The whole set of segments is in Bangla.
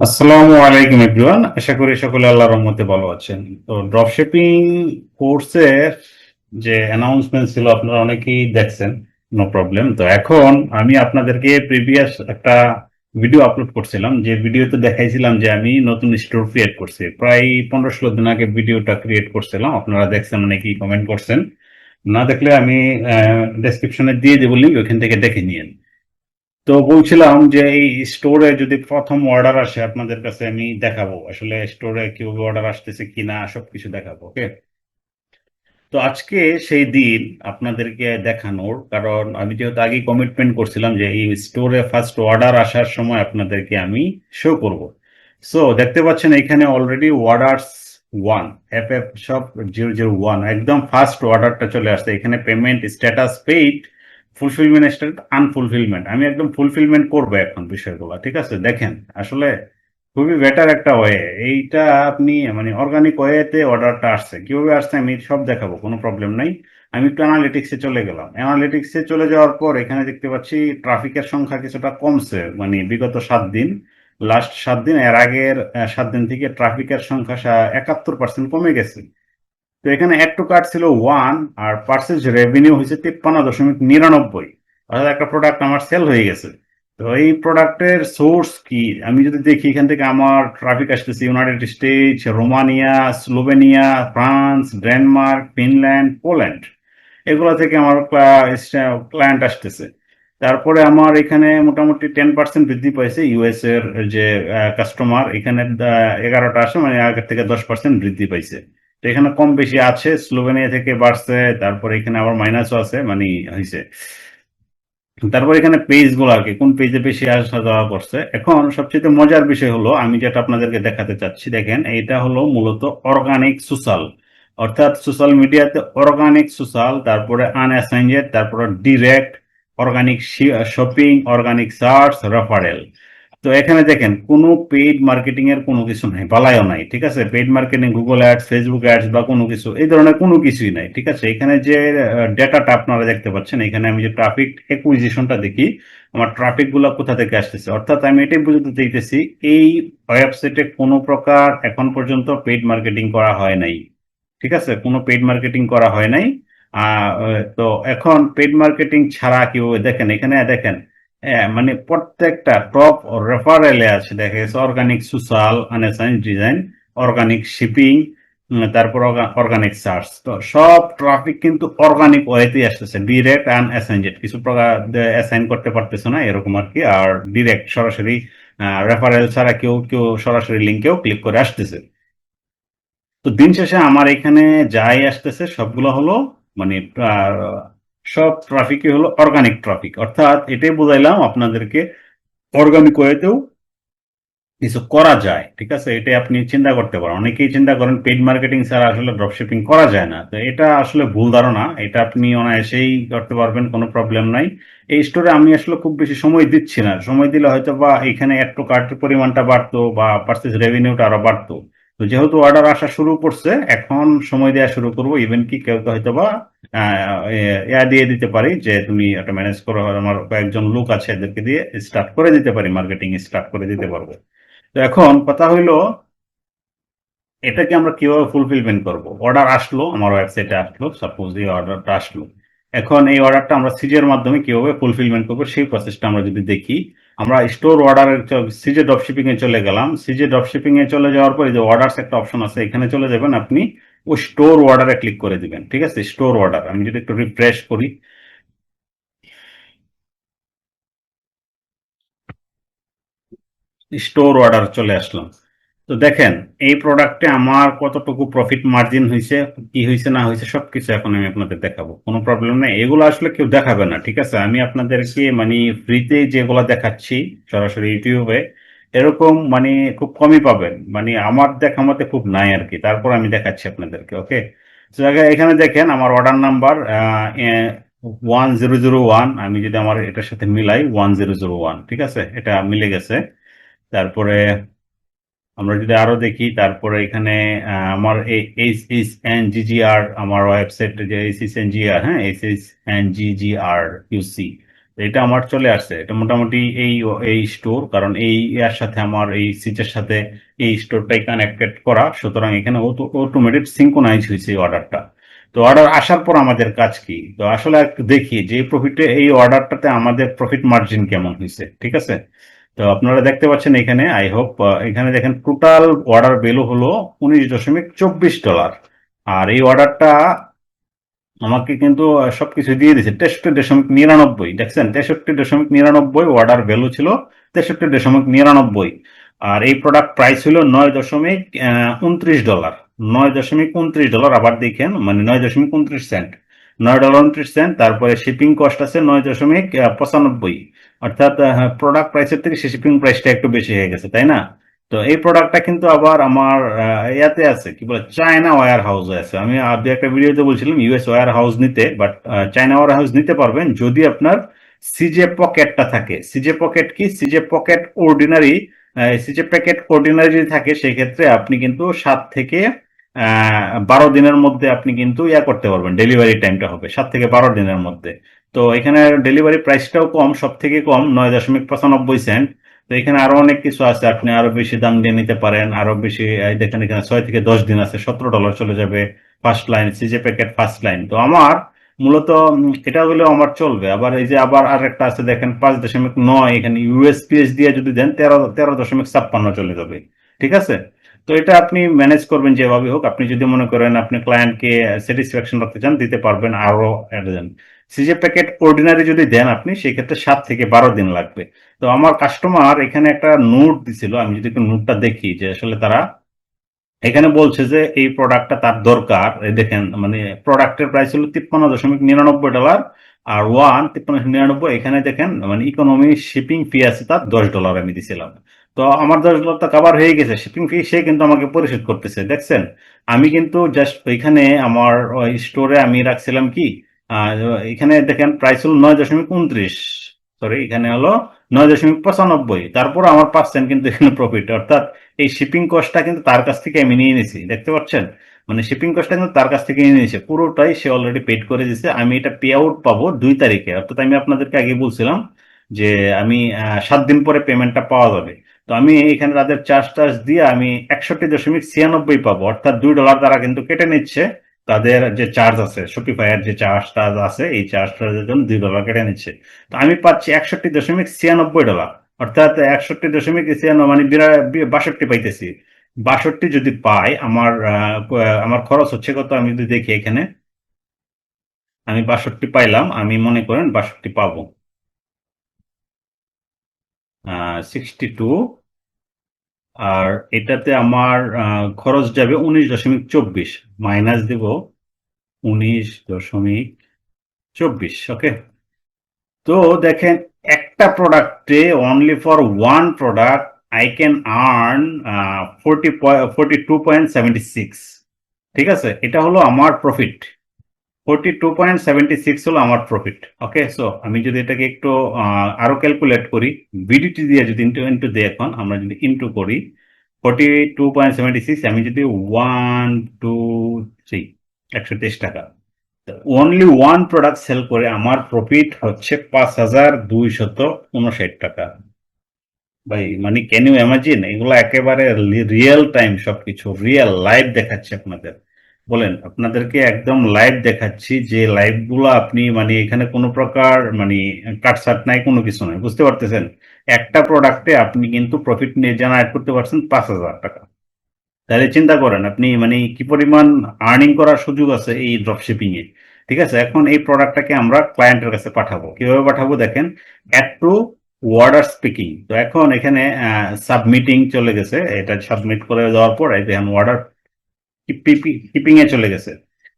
আসসালামু আলাইকুম এভরিওয়ান। আশা করি সকলে আল্লাহর রহমতে ভালো আছেন। তো ড্রপশিপিং কোর্সের যে অ্যানাউন্সমেন্ট ছিল, আপনারা অনেকেই দেখছেন নো প্রবলেম তো এখন আমি আপনাদেরকে প্রিভিয়াস একটা ভিডিও আপলোড করছিলাম। যে ভিডিওতে দেখাইছিলাম যে আমি নতুন স্টোর ক্রিয়েট করছি। প্রায় পনেরো ষোলো দিন আগে ভিডিওটা ক্রিয়েট করছিলাম। আপনারা দেখছেন, অনেকেই কমেন্ট করছেন। না দেখলে আমি ডেসক্রিপশনে দিয়ে দেবো লিঙ্ক ওইখান থেকে দেখে নিয়েন। তো বলছিলাম যে এই স্টোরে যদি প্রথম অর্ডার আসে আপনাদের কাছে, আমি দেখাবো। আসলে স্টোরে কীভাবে অর্ডার আসতেছে কিনা, সবকিছু দেখাবো ওকে তো আজকে সেই দিন আপনাদেরকে দেখানোর, কারণ আমি যেহেতু আগে কমিটমেন্ট করছিলাম যে এই স্টোরে ফার্স্ট অর্ডার আসার সময় আপনাদেরকে আমি শো করব। সো দেখতে পাচ্ছেন এখানে already orders one F F সব জিরো জিরো ওয়ান একদম ফার্স্ট অর্ডারটা চলে আসছে। এখানে payment status paid fulfilment state unfulfilment আমি একদম ফুলফিলমেন্ট করব এখন বিষয়গুলো, ঠিক আছে? দেখেন, আসলে খুবই বেটার একটা ওয়ে এইটা আপনি মানে অর্গানিক ওয়েতে অর্ডারটা আসছে। কীভাবে আসছে আমি সব দেখাবো, কোনো প্রবলেম নাই। আমি একটু অ্যানালিটিক্সে চলে গেলাম। অ্যানালিটিক্সে চলে যাওয়ার পর এখানে দেখতে পাচ্ছি ট্রাফিকের সংখ্যা কিছুটা কমছে মানে বিগত সাত দিন লাস্ট সাত দিন, এর আগের সাত দিন থেকে ট্রাফিকের সংখ্যা একাত্তর পার্সেন্ট কমে গেছে। তো এখানে অ্যাড টু কার্ড ছিল ওয়ান আর পার্সেজ রেভিনিউ হয়েছে তিপ্পান্ন দশমিক নিরানব্বই। অর্থাৎ একটা প্রোডাক্ট আমার সেল হয়ে গেছে। তো এই প্রোডাক্টের সোর্স কি? আমি যদি দেখি এখান থেকে আমার ট্রাফিক আসতেছে United States Romania Slovenia France Denmark Finland Poland এগুলো থেকে আমার ক্লায়েন্ট আসতেছে। তারপরে আমার এখানে মোটামুটি টেন পার্সেন্ট বৃদ্ধি পাইছে ইউএস এর যে কাস্টমার এখানে এগারোটা আসে মানে আগের থেকে দশ পার্সেন্ট বৃদ্ধি পাইছে। তো এখানে কম বেশি আছে, স্লোভেনিয়া থেকে বাড়ছে, তারপর এখানে আবার মাইনাসও আছে মানে হয়েছে তারপর এখানে পেজগুলো আর কি, কোন পেজে বেশি আসা যাওয়া করছে। এখন সবচেয়ে মজার বিষয় হলো, আমি যেটা আপনাদেরকে দেখাতে চাচ্ছি, দেখেন, এটা হলো মূলত অর্গানিক সোশ্যাল অর্থাৎ সোশ্যাল মিডিয়াতে অর্গানিক সোশ্যাল তারপরে আনঅ্যাসাইনজেড তারপরে direct organic shopping organic search referral তো এখানে দেখেন, কোনো পেইড মার্কেটিং এর কোনো কিছু নাই, বালাইও নাই, ঠিক আছে? Paid marketing Google ads Facebook ads বা কোনো কিছু, এই ধরনের কোনো কিছুই নাই, ঠিক আছে? এখানে যে ডেটাটা আপনারা দেখতে পাচ্ছেন, এখানে আমি যে ট্রাফিক একুইজিশনটা দেখি, আমার ট্রাফিকগুলা কোথা থেকে আসতেছে? অর্থাৎ আমি এটাই বুঝতে চাইতেছি, এই ওয়েবসাইটে কোনো প্রকার এখন পর্যন্ত পেইড মার্কেটিং করা হয় নাই, ঠিক আছে? কোনো পেইড মার্কেটিং করা হয় নাই তো এখন পেইড মার্কেটিং ছাড়া কীভাবে দেখেন? এখানে দেখেন হ্যাঁ, মানে প্রত্যেকটা টপ রেফারেলে আছে দেখা গেছে organic social unassign design organic shipping তারপর অর্গানিক সার্চ তো সব ট্রাফিক কিন্তু অর্গানিক ওয়েতেই আসতেছে ডিরেক্ট অ্যান্ড অ্যাসাইনজেড কিছু প্রকার অ্যাসাইন করতে পারতেছে না এরকম আর কি আর ডিরেক্ট সরাসরি রেফারেল ছাড়া কেউ কেউ সরাসরি লিঙ্কেও ক্লিক করে আসতেছে। তো দিন শেষে আমার এখানে যাই আসতেছে সবগুলো হলো মানে সব ট্রাফিকই হলো অর্গানিক ট্রাফিক অর্থাৎ এটাই বোঝাইলাম আপনাদেরকে অর্গানিক ওয়েতেও কিছু করা যায়, ঠিক আছে? এটাই আপনি চিন্তা করতে পারেন। অনেকেই চিন্তা করেন পেইড মার্কেটিং ছাড়া আসলে ড্রপশিপিং করা যায় না। তো এটা আসলে ভুল ধারণা। এটা আপনি অনায়াসেই করতে পারবেন, কোনো প্রবলেম নাই। এই স্টোরে আমি আসলে খুব বেশি সময় দিচ্ছি না। সময় দিলে হয়তো বা এখানে একটু কার্টের পরিমাণটা বাড়তো বা পার্সেস রেভিনিউটা আরও বাড়তো। তো যেহেতু অর্ডার আসা শুরু করছে, এখন সময় দেওয়া শুরু করব। ইভেন কি কেউ কেউ হয়তো বা ইয়া দিয়ে দিতে পারি যে তুমি একটা ম্যানেজ করো আমার কয়েকজন লোক আছে এদেরকে দিয়ে স্টার্ট করে দিতে পারি মার্কেটিং স্টার্ট করে দিতে পারব। তো এখন কথা হইল, এটাকে আমরা কীভাবে ফুলফিলমেন্ট করব? অর্ডার আসলো, আমার ওয়েবসাইটে আসলো সাপোজ এই অর্ডারটা আসলো। এখন এই অর্ডারটা আমরা সিজের মাধ্যমে কীভাবে ফুলফিলমেন্ট করব, সেই প্রসেসটা আমরা যদি দেখি, আমরা স্টোর অর্ডারের সিজে ড্রপ শিপিং এ চলে গেলাম। সিজে ড্রপ শিপিং এ চলে যাওয়ার পরে যে অর্ডারস একটা অপশন আছে, এখানে চলে যাবেন, আপনি ওই স্টোর অর্ডারে ক্লিক করে দিবেন, ঠিক আছে? স্টোর অর্ডার আমি যদি একটু রিফ্রেশ করি। স্টোর অর্ডার চলে আসলাম। তো দেখেন, এই প্রোডাক্টে আমার কতটুকু প্রফিট মার্জিন হয়েছে কি হয়েছে না হয়েছে সবকিছু এখন আমি আপনাদের দেখাবো। কোনো প্রবলেম নেই। এগুলো আসলে কেউ দেখাবে না, ঠিক আছে? আমি আপনাদেরকে মানে ফ্রিতে যেগুলো দেখাচ্ছি সরাসরি ইউটিউবে এরকম মানে খুব কমই পাবেন। মানে আমার দেখা মতে খুব নাই আর কি। তারপর আমি দেখাচ্ছি আপনাদেরকে ওকে এখানে দেখেন, আমার order number one zero zero one আমি যদি আমার এটার সাথে মিলাই ওয়ান জিরো জিরো ওয়ান ঠিক আছে? এটা মিলে গেছে। তারপরে আমরা যদি আরও দেখি, তারপরে এখানে আমার এইচ আমার ওয়েবসাইট যে এইচ হ্যাঁ এইচ এইচ এন ইউসি এটা আমার চলে আসছে। এটা মোটামুটি এই এই স্টোর কারণ এই ইয়ার সাথে আমার, এই সিচের সাথে এই স্টোরটাই কানেক্টেড করা। সুতরাং এখানে অটোমেটেড সিঙ্কোনাইজ হয়েছে এই অর্ডারটা তো অর্ডার আসার পর আমাদের কাজ কি? তো আসলে দেখি, যে প্রফিটে এই অর্ডারটাতে আমাদের প্রফিট মার্জিন কেমন হয়েছে, ঠিক আছে? তো আপনারা দেখতে পাচ্ছেন এখানে আই হোপ এখানে দেখেন টোটাল অর্ডার ভ্যালু হলো উনিশ দশমিক চব্বিশ ডলার আর এই অর্ডারটা আমাকে কিন্তু সবকিছু দিয়ে দিয়েছে। তেষট্টি দশমিক নিরানব্বই, দেখছেন? তেষট্টি দশমিক নিরানব্বই অর্ডার ভ্যালু ছিল তেষট্টি দশমিক নিরানব্বই। আর এই প্রোডাক্ট প্রাইস ছিল নয় দশমিক উনত্রিশ ডলার নয় দশমিক উনত্রিশ ডলার আবার দেখেন মানে নয় দশমিক উনত্রিশ সেন্ট নয় ডলার উনত্রিশ সেন্ট তারপরে শিপিং কস্ট আছে নয় দশমিক পঁচানব্বই। অর্থাৎ প্রোডাক্ট প্রাইসের থেকে শিপিং প্রাইসটা একটু বেশি হয়ে গেছে, তাই না? তো এই প্রোডাক্টটা কিন্তু আবার আমার ইয়াতে আছে, কি বলে চায়না ওয়্যার হাউসে আছে। আমি দু একটা ভিডিওতে বলছিলাম ইউএস ওয়্যার হাউস নিতে বাট চায়না ওয়্যার হাউস নিতে পারবেন যদি আপনার সিজে পকেটটা থাকে। সিজে পকেট কি? CJ pocket ordinary CJ packet ordinary থাকে, সেক্ষেত্রে আপনি কিন্তু সাত থেকে বারো দিনের মধ্যে আপনি কিন্তু ইয়া করতে পারবেন ডেলিভারি টাইমটা হবে, সাত থেকে বারো দিনের মধ্যে। তো এখানে ডেলিভারি প্রাইসটাও কম সব থেকে কম, নয় দশমিক পঁচানব্বই সেন্ট তো এখানে আরও অনেক কিছু আছে, আপনি আরও বেশি দাম দিয়ে নিতে পারেন, আরও বেশি দেখেন এখানে ছয় থেকে দশ দিন আছে, সতেরো ডলার চলে যাবে first line CJ packet first line তো আমার মূলত এটা হলেও আমার চলবে। আবার এই যে আবার আর একটা আছে, দেখেন পাঁচ দশমিক নয়, এখানে ইউএসপিএস দিয়ে যদি দেন, তেরো তেরো দশমিক ছাপ্পান্ন চলে যাবে। ঠিক আছে? তো এটা আপনি ম্যানেজ করবেন যেভাবে হোক। আপনি যদি মনে করেন আপনি ক্লায়েন্টকে স্যাটিসফ্যাকশন রাখতে চান, দিতে পারবেন আরও দেন সিজে প্যাকেট অর্ডিনারি যদি দেন আপনি, সেক্ষেত্রে সাত থেকে বারো দিন লাগবে। তো আমার কাস্টমার এখানে একটা নোট দিছিল, আমি যদি নোটটা দেখি যে আসলে তারা এখানে বলছে যে এই প্রোডাক্টটা তার দরকার। দেখেন মানে প্রোডাক্টের প্রাইস হলো তিপ্পান্ন দশমিক নিরানব্বই ডলার আর ওয়ান তিপ্পান্ন নিরানব্বই, এখানে দেখেন মানে ইকোনমি শিপিং ফি আছে তার দশ ডলার আমি দিছিলাম। তো আমার দশ তো কাভার হয়ে গেছে শিপিং ফি সে কিন্তু আমাকে পরিশোধ করতেছে, দেখছেন? আমি কিন্তু জাস্ট ওইখানে আমার স্টোরে আমি রাখছিলাম কি? এখানে দেখেন প্রাইস হলো নয় দশমিক উনত্রিশ সরি এখানে হলো নয় দশমিক পঁচানব্বই, তারপর আমার পার্সেন্ট কিন্তু এখানে প্রফিট অর্থাৎ এই শিপিং কস্টটা কিন্তু তার কাছ থেকে আমি নিয়ে নিয়েছি দেখতে পাচ্ছেন? মানে শিপিং কস্টটা কিন্তু তার কাছ থেকে নিয়ে নিয়েছে পুরোটাই সে অলরেডি পেড করে দিয়েছে আমি এটা পে আউট পাবো দুই তারিখে, অর্থাৎ আমি আপনাদেরকে আগে বলছিলাম যে আমি সাত দিন পরে পেমেন্টটা পাওয়া যাবে। তো আমি এখানে তাদের চার্জ টার্জ দিয়ে আমি একষট্টি দশমিক ছিয়ানব্বই পাবো। অর্থাৎ দুই ডলার তারা কিন্তু কেটে নিচ্ছে। তাদের যে চার্জ আছে শপিফাইয়ের যে চার্জ টার্জ আছে, এই চার্জ টার্জের জন্য দুই ডলার কেটে নিচ্ছে। তো আমি পাচ্ছি একষট্টি দশমিক ছিয়ানব্বই ডলার অর্থাৎ একষট্টি দশমিক ছিয়ানব্বই মানে বাষট্টি পাইতেছি। বাষট্টি যদি পাই, আমার আমার খরচ হচ্ছে কত? আমি যদি দেখি এখানে। আমি বাষট্টি পাইলাম, আমি মনে করেন বাষট্টি পাবো। সিক্সটি টু আর এটাতে আমার খরচ যাবে উনিশ দশমিক চব্বিশ। মাইনাস দেব উনিশ দশমিক চব্বিশ ওকে তো দেখেন, একটা প্রোডাক্টে only for one product I can earn forty forty two point seventy six ঠিক আছে? এটা হলো আমার profit forty two point seventy six হলো আমার প্রফিট ওকে সো আমি যদি এটাকে একটু আরও ক্যালকুলেট করি বিডিটি দিয়ে যদি ইন্টু ইন্টু দিই এখন, আমরা যদি ইন্টু করি forty two point seventy six আমি যদি ওয়ান টু থ্রি একশো তেইশ টাকা। অনলি ওয়ান প্রোডাক্ট সেল করে আমার প্রফিট হচ্ছে পাঁচ হাজার দুইশত উনষাট টাকা। ভাই মানে ক্যান ইউ ইমাজিন এগুলো একেবারে রিয়েল টাইম সবকিছু রিয়েল লাইভ দেখাচ্ছে আপনাদের। বলেন, আপনাদেরকে একদম লাইভ দেখাচ্ছি যে লাইভগুলো আপনি মানে এখানে কোনো প্রকার মানে কাটসাট নাই, কোনো কিছু নাই, বুঝতে পারতেছেন? একটা প্রোডাক্টে আপনি কিন্তু প্রফিট নিয়ে জেনারেট করতে পারছেন পাঁচ হাজার টাকা। তাহলে চিন্তা করেন, আপনি মানে কি পরিমাণ আর্নিং করার সুযোগ আছে এই ড্রপশিপিং এ? ঠিক আছে, এখন এই প্রোডাক্টটাকে আমরা ক্লায়েন্টের কাছে পাঠাবো। কীভাবে পাঠাবো দেখেন? অ্যাড টু ওয়ার্ডার স্পিকিং তো এখন এখানে সাবমিটিং চলে গেছে। এটা সাবমিট করে দেওয়ার পর, এই দেখেন ওয়ার্ডার কিপিং এ চলে গেছে।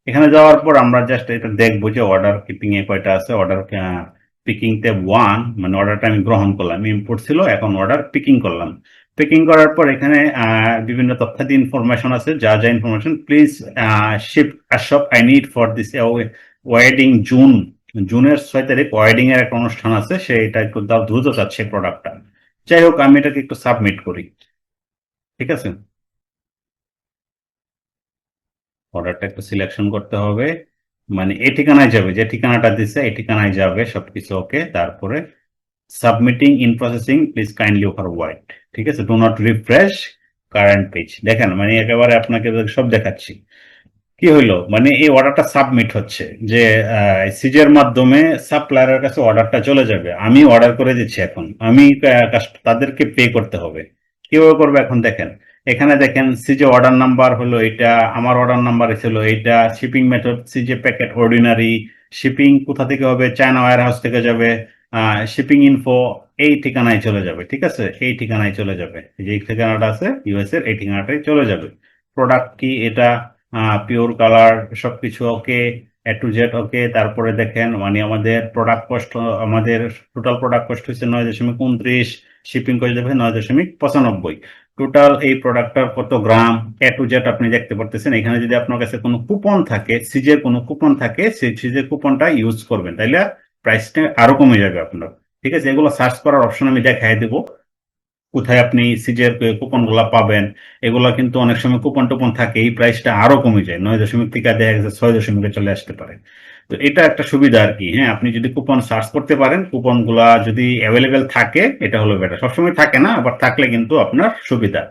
এখানে যাওয়ার পর আমরা জাস্ট এটা দেখব যে অর্ডার কিপিং এ কয়টা আছে। অর্ডার পিকিং তে ওয়ান মানে অর্ডারটা আমি গ্রহণ করলাম। ইম্পোর্ট ছিল, এখন অর্ডার পিকিং করলাম। পিকিং করার পর এখানে বিভিন্ন তথ্যাদি ইনফরমেশন আছে। যা যা information please ship ASAP I need for this wedding June জুনের ছয় তারিখ ওয়েডিং এর একটা অনুষ্ঠান আছে সেটা একটু দাও দ্রুত চাচ্ছে প্রোডাক্টটা যাই হোক, আমি এটাকে একটু সাবমিট করি। ঠিক আছে? অর্ডারটা একটু সিলেকশন করতে হবে। মানে এই ঠিকানায় যাবে, যে ঠিকানাটা দিচ্ছে এই ঠিকানায় যাবে, সবকিছু ওকে তারপরে submitting in processing please kindly over white ঠিক আছে? Do not refresh current page দেখেন মানে একেবারে আপনাকে সব দেখাচ্ছি। কি হইল? মানে এই অর্ডারটা সাবমিট হচ্ছে যে সিজের মাধ্যমে সাপ্লায়ারের কাছে অর্ডারটা চলে যাবে। আমি অর্ডার করে দিচ্ছি এখন। আমি তাদেরকে পে করতে হবে। কীভাবে করবে এখন দেখেন? এখানে দেখেন সিজে অর্ডার নাম্বার হলো এটা আমার অর্ডার নাম্বার ছিল এইটা shipping method CJ packet ordinary shipping কোথা থেকে হবে চায়না ওয়ার হাউস থেকে যাবে শিপিং ইনফো এই ঠিকানায় চলে যাবে, ঠিক আছে? এই ঠিকানায় চলে যাবে। যে ঠিকানাটা আছে ইউএস এর, এই ঠিকানাটাই চলে যাবে। প্রোডাক্ট কি এটা? পিওর কালার সবকিছু ওকে এ টু জেড ওকে তারপরে দেখেন মানে আমাদের প্রোডাক্ট কস্ট আমাদের টোটাল প্রোডাক্ট কস্ট হচ্ছে নয় দশমিক উনত্রিশ শিপিং করে দেবে নয় দশমিক পঁচানব্বই। টোটাল এই প্রোডাক্টটার কত গ্রাম এ টু জেড আপনি দেখতে পারতেছেন। এখানে যদি আপনার কাছে কোনো কুপন থাকে, সিজের কোনো কুপন থাকে, সেই সিজের কুপনটা ইউজ করবেন। তাইলে প্রাইসটা আরও কমে যাবে আপনার। ঠিক আছে? এগুলো সার্চ করার অপশন আমি দেখাই দেবো। কোথায় আপনি সিজের কুপনগুলা পাবেন, এগুলা কিন্তু অনেক সময় কুপন টুপন থাকে, এই প্রাইসটা আরও কমে যায়, নয় দশমিক থেকে দেখা গেছে ছয় দশমিকে চলে আসতে পারে। তো এটা একটা সুবিধা আর কি হ্যাঁ আপনি যদি কুপন সার্চ করতে পারেন কুপনগুলা যদি অ্যাভেলেবেল থাকে, এটা হলো বেটার সবসময় থাকে না, আবার থাকলে কিন্তু আপনার সুবিধা।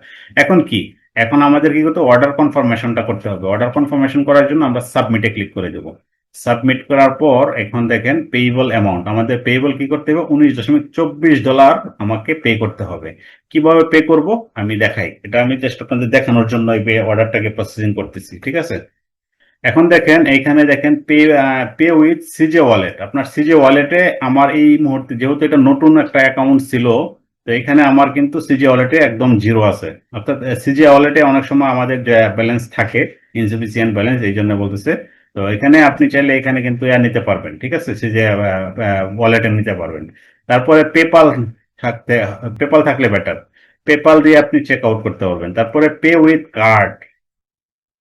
এখন কি? এখন আমাদের কি করতে অর্ডার কনফার্মেশনটা করতে হবে। অর্ডার কনফার্মেশন করার জন্য আমরা সাবমিটে ক্লিক করে দেবো। সাবমিট করার পর এখন দেখেন পেয়েবল অ্যামাউন্ট আমাদের পেয়েবল কি করতে হবে? উনিশ দশমিক চব্বিশ ডলার আমাকে পে করতে হবে। কীভাবে পে করব? আমি দেখাই। এটা আমি জাস্ট আপনাদের দেখানোর জন্য এই অর্ডারটাকে প্রসেসিং করতেছি, ঠিক আছে? এখন দেখেন, এইখানে দেখেন pay pay with CJ wallet আপনার সিজে ওয়ালেটে আমার এই মুহূর্তে যেহেতু এটা নতুন একটা অ্যাকাউন্ট ছিল, তো এখানে আমার কিন্তু সিজে ওয়ালেটে একদম জিরো আছে। অর্থাৎ সিজে ওয়ালেটে অনেক সময় আমাদের ব্যালেন্স থাকে ইনসুফিসিয়েন্ট ব্যালেন্স এই জন্য বলতেছে। তো এখানে আপনি চাইলে এখানে কিন্তু নিতে পারবেন, ঠিক আছে? সিজে ওয়ালেটে নিতে পারবেন। তারপরে পেপাল থাকতে পেপাল থাকলে বেটার পেপাল দিয়ে আপনি চেক আউট করতে পারবেন। তারপরে পে উইথ কার্ড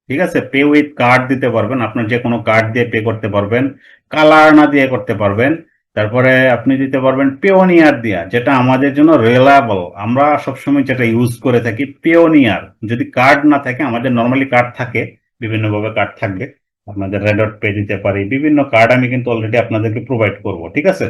ঠিক আছে? পে উইথ কার্ড দিতে পারবেন। আপনার যে কোনো কার্ড দিয়ে পে করতে পারবেন কালার না দিয়ে করতে পারবেন। তারপরে আপনি দিতে পারবেন পেওনিয়ার দিয়া, যেটা আমাদের জন্য রিলায়েবল আমরা সবসময় যেটা ইউজ করে থাকি পেওনিয়ার যদি কার্ড না থাকে, আমাদের নর্মালি কার্ড থাকে, বিভিন্নভাবে কার্ড থাকবে। আপনাদের রেডট পে দিতে পারি। বিভিন্ন কার্ড আমি কিন্তু অলরেডি আপনাদেরকে প্রোভাইড করব, ঠিক আছে?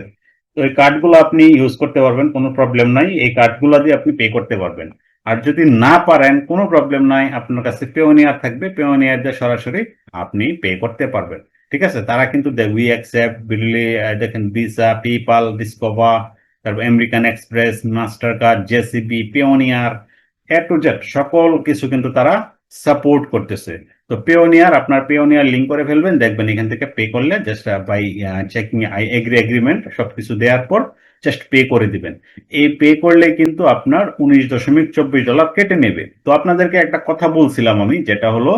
তো এই কার্ডগুলো আপনি ইউজ করতে পারবেন, কোনো প্রবলেম নাই। এই কার্ডগুলো দিয়ে আপনি পে করতে পারবেন। আর যদি না পারেন, কোনো প্রবলেম নাই। আপনার কাছে পেওনিয়ার থাকবে। পেওনিয়ার দিয়ে সরাসরি আপনি পে করতে পারবেন, ঠিক আছে? তারা কিন্তু উই অ্যাকসেপ্ট বিলি দেখেন ভিসা পেপাল ডিসকোভা তারপর American Express Mastercard JCB Payoneer A to Z সকল কিছু কিন্তু তারা সাপোর্ট করতেছে। তো পেওনিয়ার আপনার পেওনিয়ার লিঙ্ক করে ফেলবেন, দেখবেন এখান থেকে পে করলে just by checking I agree agreement সবকিছু দেওয়ার পর জাস্ট পে করে দিবেন। এই পে করলে কিন্তু আপনার উনিশ দশমিক চব্বিশ ডলার কেটে নেবে। তো আপনাদেরকে একটা কথা বলছিলাম আমি, যেটা হলো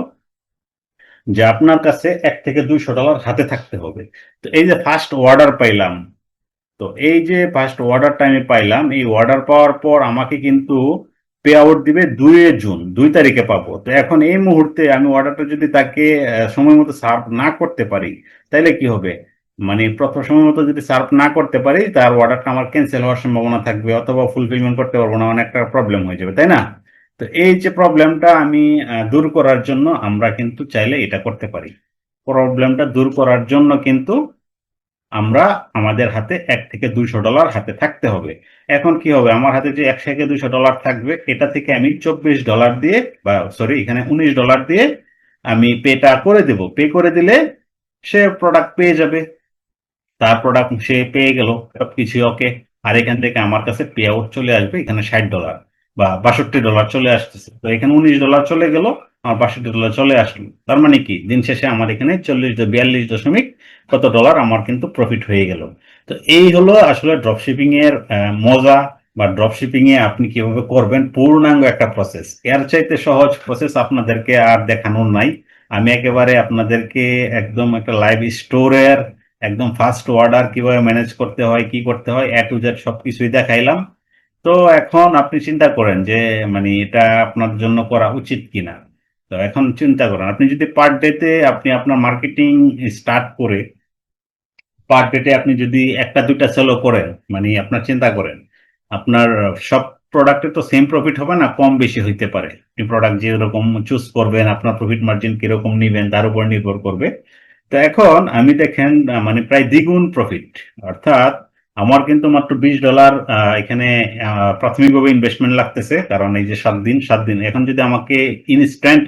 যে আপনার কাছে এক থেকে দুইশো ডলার হাতে থাকতে হবে। তো এই যে ফার্স্ট অর্ডার পাইলাম, তো এই যে ফার্স্ট অর্ডারটা আমি পাইলাম, এই অর্ডার পাওয়ার পর আমাকে কিন্তু পে আউট দিবে দুই জুন, দুই তারিখে পাবো। তো এখন এই মুহূর্তে আমি অর্ডারটা যদি তাকে সময় মতো সার্ভ না করতে পারি তাহলে কি হবে? মানে প্রথম সময় মতো যদি সার্ভ না করতে পারি, তার অর্ডারটা আমার ক্যান্সেল হওয়ার সম্ভাবনা থাকবে অথবা ফুলফিলমেন্ট করতে পারব না, অনেকটা প্রবলেম হয়ে যাবে, তাই না? তো এই যে প্রবলেমটা আমি দূর করার জন্য আমরা কিন্তু চাইলে এটা করতে পারি। প্রবলেমটা দূর করার জন্য কিন্তু আমরা আমাদের হাতে এক থেকে দুইশো ডলার হাতে থাকতে হবে। এখন কি হবে? আমার হাতে যে এক থেকে দুইশো ডলার থাকবে, এটা থেকে আমি চব্বিশ ডলার দিয়ে বা সরি এখানে উনিশ ডলার দিয়ে আমি পেটা করে দেব। পে করে দিলে সে প্রোডাক্ট পেয়ে যাবে। তার প্রোডাক্ট সে পেয়ে গেল, সবকিছু ওকে আর এখান থেকে আমার কাছে পে আউট চলে আসবে, এখানে ষাট ডলার বা বাষট্টি ডলার চলে আসতেছে। তো এখানে উনিশ ডলার চলে গেল আমার বাষট্টি ডলার চলে আসলো। তার মানে কি? দিন শেষে আমার এখানে চল্লিশ বিয়াল্লিশ দশমিক কত ডলার আমার কিন্তু প্রফিট হয়ে গেল। তো এই হলো আসলে ড্রপশিপিং এর মজা বা ড্রপশিপিং এ আপনি কীভাবে করবেন পূর্ণাঙ্গ একটা প্রসেস এর চাইতে সহজ প্রসেস আপনাদেরকে আর দেখানোর নাই। আমি একেবারে আপনাদেরকে একদম একটা লাইভ স্টোরের একদম ফার্স্ট অর্ডার কীভাবে ম্যানেজ করতে হয়, কি করতে হয় এ টু জেড সবকিছুই দেখাইলাম। তো এখন আপনি চিন্তা করেন যে মানে এটা আপনার জন্য করা উচিত কিনা। তো এখন চিন্তা করেন, আপনি যদি পার ডেতে আপনি আপনার মার্কেটিং স্টার্ট করে পার ডেতে আপনি যদি একটা, দুইটা সেলও করেন মানে আপনার চিন্তা করেন, আপনার সব প্রোডাক্টে তো সেম প্রফিট হবে না, কম বেশি হইতে পারে। আপনি প্রোডাক্ট যেরকম চুজ করবেন, আপনার প্রফিট মার্জিন কীরকম নিবেন, তার উপর নির্ভর করবে। তো এখন আমি দেখেন মানে প্রায় দ্বিগুণ প্রফিট অর্থাৎ আমার কিন্তু মাত্র বিশ ডলার এখানে প্রাথমিকভাবে ইনভেস্টমেন্ট লাগতেছে, কারণ এই যে সাত দিন সাত দিন। এখন যদি আমাকে ইনস্ট্যান্ট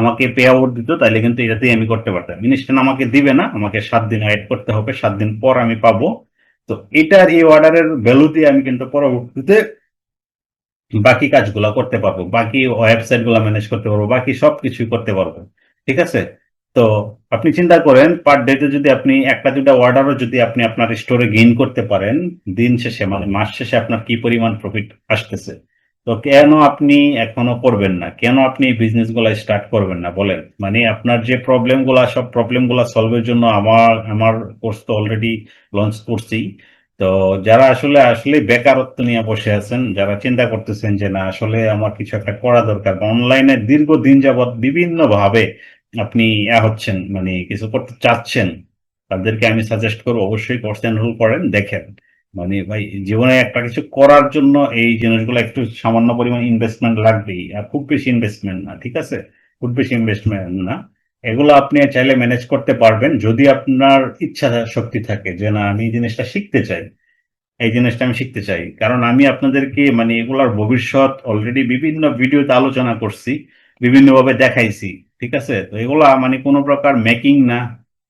আমাকে পে আউট দিত, তাহলে কিন্তু এটাতেই আমি করতে পারতাম। ইনস্ট্যান্ট আমাকে দিবে না, আমাকে সাত দিন ওয়েট করতে হবে, সাত দিন পর আমি পাবো। তো এটার, এই অর্ডারের ভ্যালু দিয়ে আমি কিন্তু পরবর্তীতে বাকি কাজগুলো করতে পারব, বাকি ওয়েবসাইটগুলো ম্যানেজ করতে পারব, বাকি সব কিছুই করতে পারব। ঠিক আছে? তো আপনি চিন্তা করেন পার ডেতে যদি আপনি একটা দুটা অর্ডারও যদি আপনি আপনার স্টোরে গেইন করতে পারেন, দিন শেষে মানে মাস শেষে আপনার কি পরিমাণ প্রফিট আসতেছে? তো কেন আপনি এখনও করবেন না? কেন আপনি এই বিজনেসগুলা স্টার্ট করবেন না? বলেন। মানে আপনার যে প্রবলেমগুলা, সব প্রবলেমগুলা সলভের জন্য আমার আমার কোর্স তো অলরেডি লঞ্চ করছি। তো যারা আসলে আসলে বেকারত্ব নিয়ে বসে আছেন, যারা চিন্তা করতেছেন যে না, আসলে আমার কিছু একটা করা দরকার অনলাইনে দীর্ঘদিন যাবৎ বিভিন্ন ভাবে আপনি হচ্ছেন মানে কিছু করতে চাচ্ছেন, তাদেরকে আমি সাজেস্ট করব, অবশ্যই কোর্স এনরোল করেন, দেখেন। মানে ভাই, জীবনে একটা কিছু করার জন্য এই জিনিসগুলো একটু সামান্য পরিমাণ ইনভেস্টমেন্ট লাগবেই, আর খুব বেশি ইনভেস্টমেন্ট না, ঠিক আছে? খুব বেশি ইনভেস্টমেন্ট না। এগুলো আপনি চাইলে ম্যানেজ করতে পারবেন, যদি আপনার ইচ্ছা শক্তি থাকে যে, না, আমি এই জিনিসটা শিখতে চাই। এই জিনিসটা আমি শিখতে চাই। কারণ আমি আপনাদেরকে মানে এগুলার ভবিষ্যৎ অলরেডি বিভিন্ন ভিডিওতে আলোচনা করছি, বিভিন্নভাবে দেখাইছি। ঠিক আছে? তো এগুলা মানে কোনো প্রকার মেকিং না,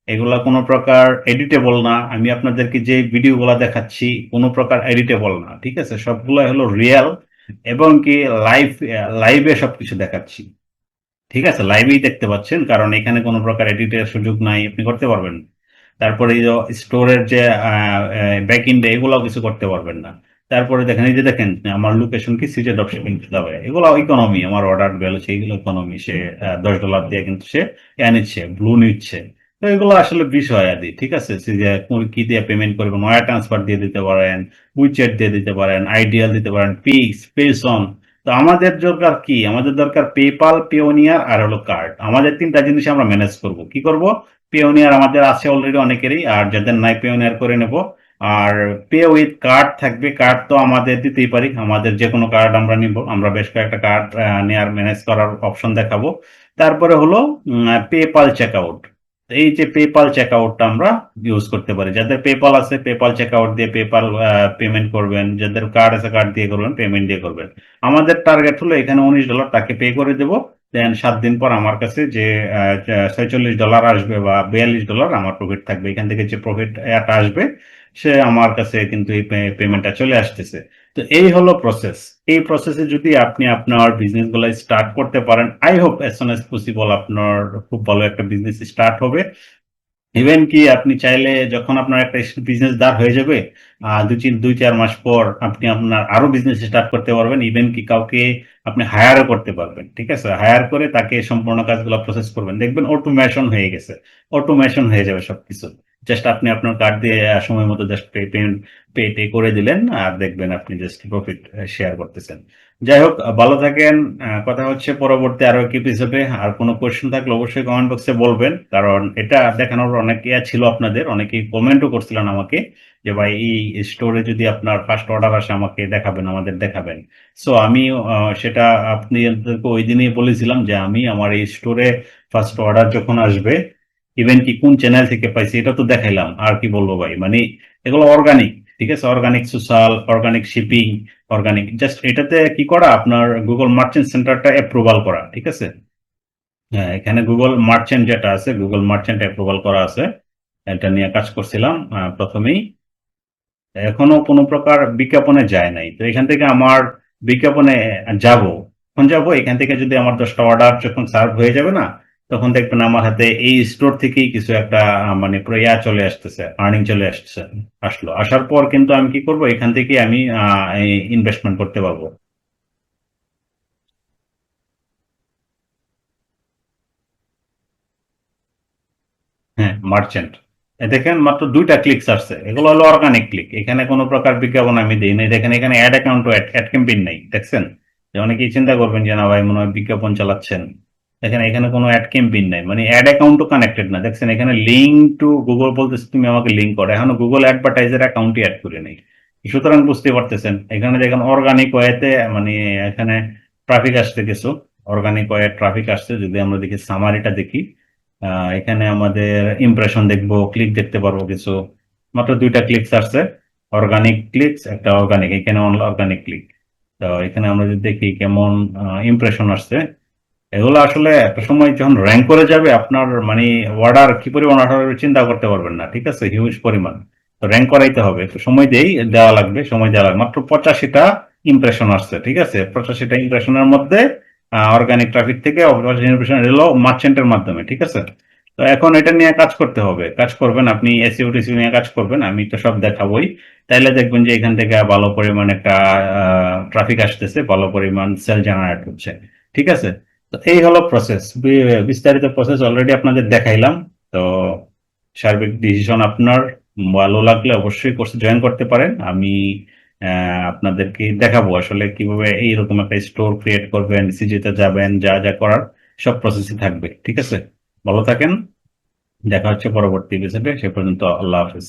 এগুলা কোনো প্রকার এডিটেবল না। আমি আপনাদেরকে যে ভিডিওগুলো দেখাচ্ছি, কোনো প্রকার এডিটেবল না, ঠিক আছে? সবগুলো হলো রিয়েল এবং কি লাইভ লাইভে সবকিছু দেখাচ্ছি। ঠিক আছে? লাইভেই দেখতে পাচ্ছেন, কারণ এখানে কোনো প্রকার এডিটের সুযোগ নাই, আপনি করতে পারবেন। তারপরে স্টোরের যে ব্যাক ইন্ডে এগুলোও কিছু করতে পারবেন না। তারপরে দেখেন, এই যে দেখেন, আমার লোকেশন কি সিজে ড্রপ শিপিং এগুলো ইকোনমি আমার অর্ডার ভ্যালু সেইগুলো ইকোনমি সে দশ ডলার দিয়ে কিন্তু সে নিচ্ছে ব্লু নিচ্ছে। তো এগুলো আসলে বিষয় আদি ঠিক আছে? যে কি দিয়ে পেমেন্ট করবেন ওয়ার ট্রান্সফার দিয়ে দিতে পারেন উইচেট দিয়ে দিতে পারেন আইডিয়াল দিতে পারেন পিক্স পেসন তো আমাদের দরকার কি? আমাদের দরকার পেপাল পেওনিয়ার আর হলো কার্ড আমাদের তিনটা জিনিস আমরা ম্যানেজ করব। কি করব? পেওনিয়ার আমাদের আছে অলরেডি অনেকেরই, আর যাদের নাই পেওনিয়ার করে নেব। আর পে উইথ কার্ড থাকবে। কার্ড তো আমাদের দিতেই পারি। আমাদের যে কোনো কার্ড আমরা নিব। আমরা বেশ কয়েকটা কার্ড নেয়ার ম্যানেজ করার অপশন দেখাবো। তারপরে হলো পেপাল চেকআউট এই যে পেপাল চেকআউটটা আমরা ইউজ করতে পারি। যাদের পেপাল আছে পেপাল চেকআউট দিয়ে পেপাল পেমেন্ট করবেন। যাদের কার্ড আছে কার্ড দিয়ে করবেন পেমেন্ট দিয়ে করবেন। আমাদের টার্গেট হলো এখানে উনিশ ডলার তাকে পে করে দেবো। দেন সাত দিন পর আমার কাছে যে ছয়চল্লিশ ডলার আসবে বা বিয়াল্লিশ ডলার আমার প্রফিট থাকবে। এখান থেকে যে প্রফিট আসবে সে আমার কাছে কিন্তু এই পেমেন্টটা চলে আসতেছে। তো এই হলো প্রসেস এই প্রসেসে যদি আপনি আপনার বিজনেসগুলো স্টার্ট করতে পারেন I hope as soon as possible আপনার খুব ভালো একটা বিজনেস স্টার্ট হবে। ইভেন কি আপনি চাইলে যখন আপনার একটা বিজনেস দাঁড় হয়ে যাবে দুই তিন, দুই চার মাস পর আপনি আপনার আরও বিজনেস স্টার্ট করতে পারবেন। ইভেন কি কাউকে আপনি হায়ারও করতে পারবেন, ঠিক আছে? হায়ার করে তাকে সম্পূর্ণ কাজগুলো প্রসেস করবেন। দেখবেন অটোমেশন হয়ে গেছে। অটোমেশন হয়ে যাবে সবকিছু। জাস্ট আপনি আপনার কার্ড দিয়ে সময় মতো জাস্ট পে পে পে করে দিলেন, আর দেখবেন আপনি জাস্ট প্রফিট শেয়ার করতেছেন। যাই হোক ভালো থাকেন কথা হচ্ছে পরবর্তী আরও কি এপিসোডে আর কোনো কোয়েশ্চেন থাকলে অবশ্যই কমেন্ট বক্সে বলবেন, কারণ এটা দেখানোর অনেক ইয়া ছিল আপনাদের, অনেকেই কমেন্টও করছিলেন আমাকে যে, ভাই, এই স্টোরে যদি আপনার ফার্স্ট অর্ডার আসে, আমাকে দেখাবেন, আমাদের দেখাবেন। সো আমি সেটা আপনি ওই দিনই বলেছিলাম যে, আমি আমার এই স্টোরে ফার্স্ট অর্ডার যখন আসবে ইভেন কি কোন চ্যানেল থেকে পাইছি, এটা তো দেখাইলাম, আর কি বলব ভাই? মানে এগুলো অর্গানিক ঠিক আছে? Organic social organic shipping organic just এটাতে কি করা? আপনার গুগল মার্চেন্ট সেন্টারটা অ্যাপ্রুভাল করা, ঠিক আছে? হ্যাঁ এখানে গুগল মার্চেন্ট যেটা আছে গুগল মার্চেন্ট অ্যাপ্রুভাল করা আছে। এটা নিয়ে কাজ করছিলাম প্রথমেই। এখনও কোনো প্রকার বিজ্ঞাপনে যায় নাই। তো এখান থেকে আমার বিজ্ঞাপনে যাব। এখন যাব, এখান থেকে যদি আমার দশটা অর্ডার যখন সার্ভ হয়ে যাবে না তখন দেখবেন আমার হাতে এই স্টোর থেকেই কিছু একটা মানে ইয়া চলে আসতেছে আর্নিং চলে আসতেছে, আসলো। আসার পর কিন্তু আমি কি করব? এখান থেকে আমি ইনভেস্টমেন্ট করতে পারব। হ্যাঁ মার্চেন্ট দেখেন মাত্র দুইটা ক্লিকস আসছে। এগুলো হলো অর্গানিক ক্লিক এখানে কোনো প্রকার বিজ্ঞাপন আমি দিই নাই। দেখেন এখানে অ্যাড অ্যাকাউন্ট অ্যাড ক্যাম্পেইন নেই। দেখছেন? যে অনেকেই চিন্তা করবেন যে, না ভাই, মনে হয় বিজ্ঞাপন চালাচ্ছেন। দেখেন এখানে কোনো অ্যাড ক্যাম্পেইন নাই। মানে অ্যাড অ্যাকাউন্টও কানেক্টেড না। দেখছেন, এখানে লিঙ্ক টু গুগল বলতেছে, তুমি আমাকে লিঙ্ক করো। এখনও গুগল অ্যাডভার্টাইজার অ্যাকাউন্টই অ্যাড করে নেই। সুতরাং বুঝতে পারতেছেন, এখানে দেখেন অর্গানিক ওয়েতে মানে এখানে ট্রাফিক আসছে কিছু। অর্গানিক ওয়ে ট্রাফিক আসছে, যদি আমরা দেখি সামারিটা দেখি এখানে আমাদের ইমপ্রেশন দেখব ক্লিক দেখতে পারব কিছু। মাত্র দুইটা ক্লিকস আসছে। অর্গানিক ক্লিকস একটা অর্গানিক এখানে অর্গানিক ক্লিক তো এখানে আমরা যদি দেখি কেমন ইমপ্রেশন আসছে এগুলো আসলে একটা সময় যখন র্যাঙ্ক করে যাবে, আপনার মানে অর্ডার কি পরিমাণ অর্ডার চিন্তা করতে পারবেন না, ঠিক আছে? হিউজ পরিমাণ। তো র্যাঙ্ক করাইতে হবে। একটু সময় দিয়েই দেওয়া লাগবে, সময় দেওয়া লাগবে। মাত্র পঁচাশিটা ইমপ্রেশন আসছে, ঠিক আছে? পঁচাশিটা ইমপ্রেশনের মধ্যে অর্গানিক ট্রাফিক থেকে ইমপ্রেশন এলো মার্চেন্টের মাধ্যমে, ঠিক আছে? তো এখন এটা নিয়ে কাজ করতে হবে। কাজ করবেন আপনি এসিও টিসিও নিয়ে কাজ করবেন, আমি তো সব দেখাবোই। তাইলে দেখবেন যে এখান থেকে ভালো পরিমাণ একটা ট্রাফিক আসতেছে, ভালো পরিমাণ সেল জেনারেট হচ্ছে, ঠিক আছে? তো এই হলো প্রসেস বিস্তারিত প্রসেস অলরেডি আপনাদের দেখাইলাম। তো সার্বিক ডিসিশন আপনার, ভালো লাগলে অবশ্যই কোর্সে জয়েন করতে পারেন। আমি আপনাদেরকে দেখাবো আসলে কীভাবে এইরকম একটা স্টোর ক্রিয়েট করবেন সিজিতে যাবেন, যা যা করার, সব প্রসেসই থাকবে। ঠিক আছে? ভালো থাকেন। দেখা হচ্ছে পরবর্তী এপিসোডে সে পর্যন্ত আল্লাহ হাফিজ।